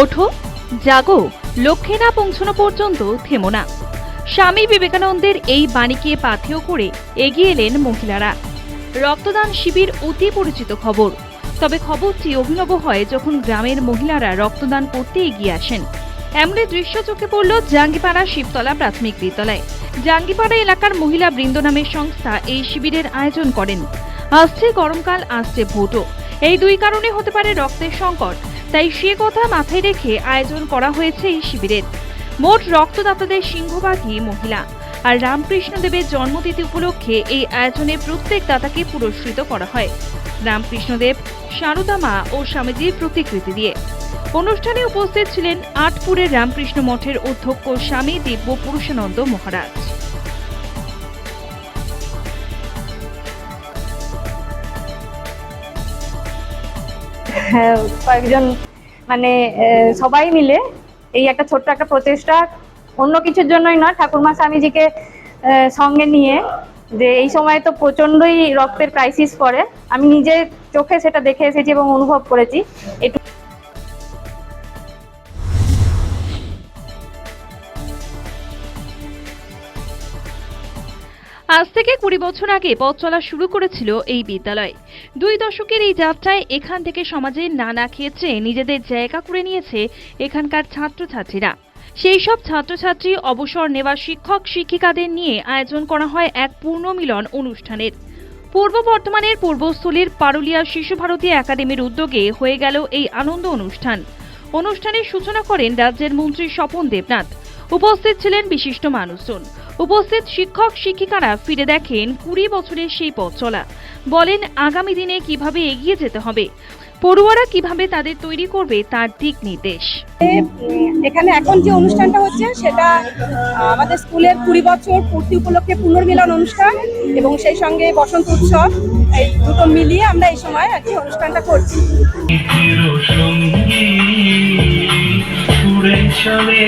ওঠো, জাগো, লক্ষ্যে না পৌঁছানো পর্যন্ত থেমো না। স্বামী বিবেকানন্দের এই বাণীকে পাথেয় করে এগিয়ে এলেন মহিলারা। রক্তদান শিবির অতি পরিচিত খবর। তবে খবরটি অভিনব হয় যখন গ্রামের মহিলারা রক্তদান করতে এগিয়ে আসেন। এমনই দৃশ্য চোখে পড়ল জাঙ্গিপাড়া শিবতলা প্রাথমিক বিদ্যালয়। জাঙ্গিপাড়া এলাকার মহিলা বৃন্দ নামের সংস্থা এই শিবিরের আয়োজন করেন। আসছে গরমকাল, আসছে ভোটও। এই দুই কারণে হতে পারে রক্তের সংকট। তাই সে কথা মাথায় রেখে আয়োজন করা হয়েছে এই শিবিরের মোট রক্তদাতাদের সিংহভাগই মহিলা। আর রামকৃষ্ণদেবের জন্মতিথি উপলক্ষে এই আয়োজনে প্রত্যেক দাতাকে পুরস্কৃত করা হয়। রামকৃষ্ণদেব, সারদা মা ও স্বামীজির প্রতিকৃতি দিয়ে। অনুষ্ঠানে উপস্থিত ছিলেন আটপুরের রামকৃষ্ণ মঠের অধ্যক্ষ স্বামী দিব্য পুরুষানন্দ মহারাজ। কয়েকজন মানে সবাই মিলে এই একটা ছোট্ট একটা প্রচেষ্টা। অন্য কিছুর জন্যই নয়, ঠাকুরমা স্বামীজিকে সঙ্গে নিয়ে যে এই সময় তো প্রচন্ডই রক্তের ক্রাইসিস পড়ে। আমি নিজে চোখে সেটা দেখে এসেছি এবং অনুভব করেছি। একটু আজ থেকে কুড়ি বছর আগে পথ চলা শুরু করেছিল এই বিদ্যালয়। দুই দশকের এই যাত্রায় এখান থেকে সমাজের নানা ক্ষেত্রে নিজেদের জায়গা করে নিয়েছে এখানকার ছাত্রছাত্রীরা। সেই সব ছাত্রছাত্রী অবসর নেওয়া শিক্ষক, শিক্ষিকাদের নিয়ে আয়োজন করা হয় এক পূর্ণমিলন অনুষ্ঠানের। পূর্ব বর্ধমানের পূর্বস্থলীর পারুলিয়া শিশু ভারতী একাডেমির উদ্যোগে হয়ে গেল এই আনন্দ অনুষ্ঠান। অনুষ্ঠানের সূচনা করেন রাজ্যের মন্ত্রী স্বপন দেবনাথ। উপস্থিত ছিলেন বিশিষ্ট মানুষজন। উপস্থিত শিক্ষক শিক্ষিকারা ফিরে দেখেন কুড়ি বছরের সেই পথ চলা। বলেন আগামী দিনে কীভাবে এগিয়ে যেতে হবে? পড়ুয়ারা কীভাবে তাদের তৈরি করবে তার দিক নির্দেশ। এখানে এখন যে অনুষ্ঠানটা হচ্ছে সেটা আমাদের স্কুলের কুড়ি বছর পূর্তি উপলক্ষে পুনর্মিলন অনুষ্ঠান এবং সেই সঙ্গে বসন্ত উৎসব এই দুটো মিলিয়ে আমরা এই সময় আর কি অনুষ্ঠানটা করছি। চলে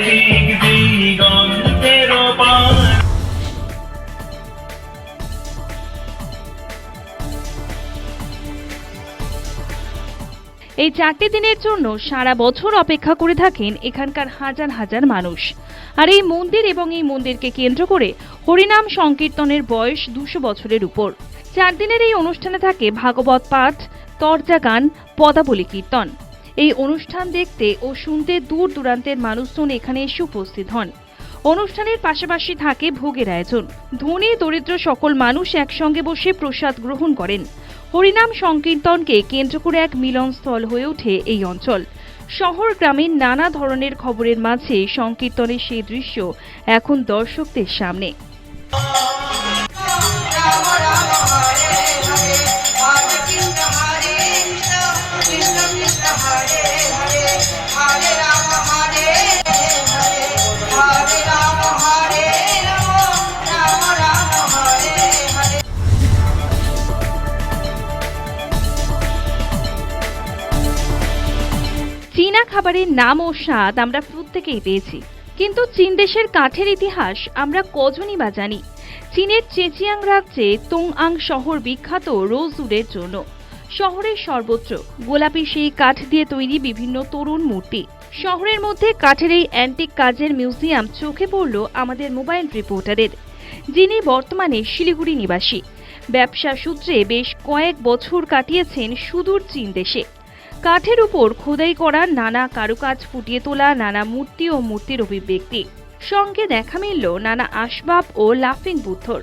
এই চারটি দিনের জন্য সারা বছর অপেক্ষা করে থাকেন এখানকার হাজার হাজার মানুষ। আর এই মন্দির এবং এই মন্দিরকে কেন্দ্র করে হরিনাম সংকীর্তনের বয়স দুশো বছরের উপর। চার দিনের এই অনুষ্ঠানে থাকে ভাগবত পাঠ, তরজা গান, পদাবলী কীর্তন। এই অনুষ্ঠান দেখতে ও শুনতে দূর দূরান্তের মানুষজন এখানে এসে উপস্থিত হন। অনুষ্ঠানের পাশাপাশি থাকে ভোগের আয়োজন। ধনী দরিদ্র সকল মানুষ একসঙ্গে বসে প্রসাদ গ্রহণ করেন। হরিনাম সংকীর্তনকে কেন্দ্র করে এক মিলনস্থল হয়ে ওঠে এই অঞ্চল। শহর গ্রামের নানা ধরনের খবরের মাঝে সংকীর্তনের সেই দৃশ্য এখন দর্শকদের সামনে। খাবারের নাম ও স্বাদ আমরা প্রত্যেকেই পেয়েছি। কিন্তু চীন দেশের কাঠের ইতিহাস আমরা কজনই বা জানি। চীনের চেচিয়াং রাজ্যে তোংআং শহর বিখ্যাত রোজউডের জন্য। শহরের সর্বত্র গোলাপি সেই কাঠ দিয়ে তৈরি বিভিন্ন তরুণ মূর্তি। শহরের মধ্যে কাঠের এই অ্যান্টিক কাজের মিউজিয়াম চোখে পড়ল আমাদের মোবাইল রিপোর্টারের যিনি বর্তমানে শিলিগুড়ি নিবাসী। ব্যবসা সূত্রে বেশ কয়েক বছর কাটিয়েছেন সুদূর চীন দেশে। কাঠের উপর খোদাই করা নানা কারুকাজ ফুটিয়ে তোলা, নানা মূর্তি ও মূর্তির অভিব্যক্তি। সঙ্গে দেখা মিলল নানা আসবাব ও লাফিং বুদ্ধর।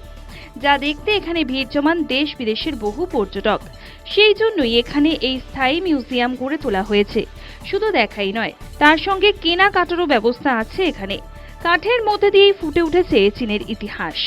যা দেখতে এখানে ভিড় জমান দেশ বিদেশের বহু পর্যটক। সেই জন্যই এখানে এই স্থায়ী মিউজিয়াম গড়ে তোলা হয়েছে। শুধু দেখাই নয়, তার সঙ্গে কেনাকাটারও ব্যবস্থা আছে এখানে। কাঠের মধ্যে দিয়েই ফুটে উঠেছে চীনের ইতিহাস।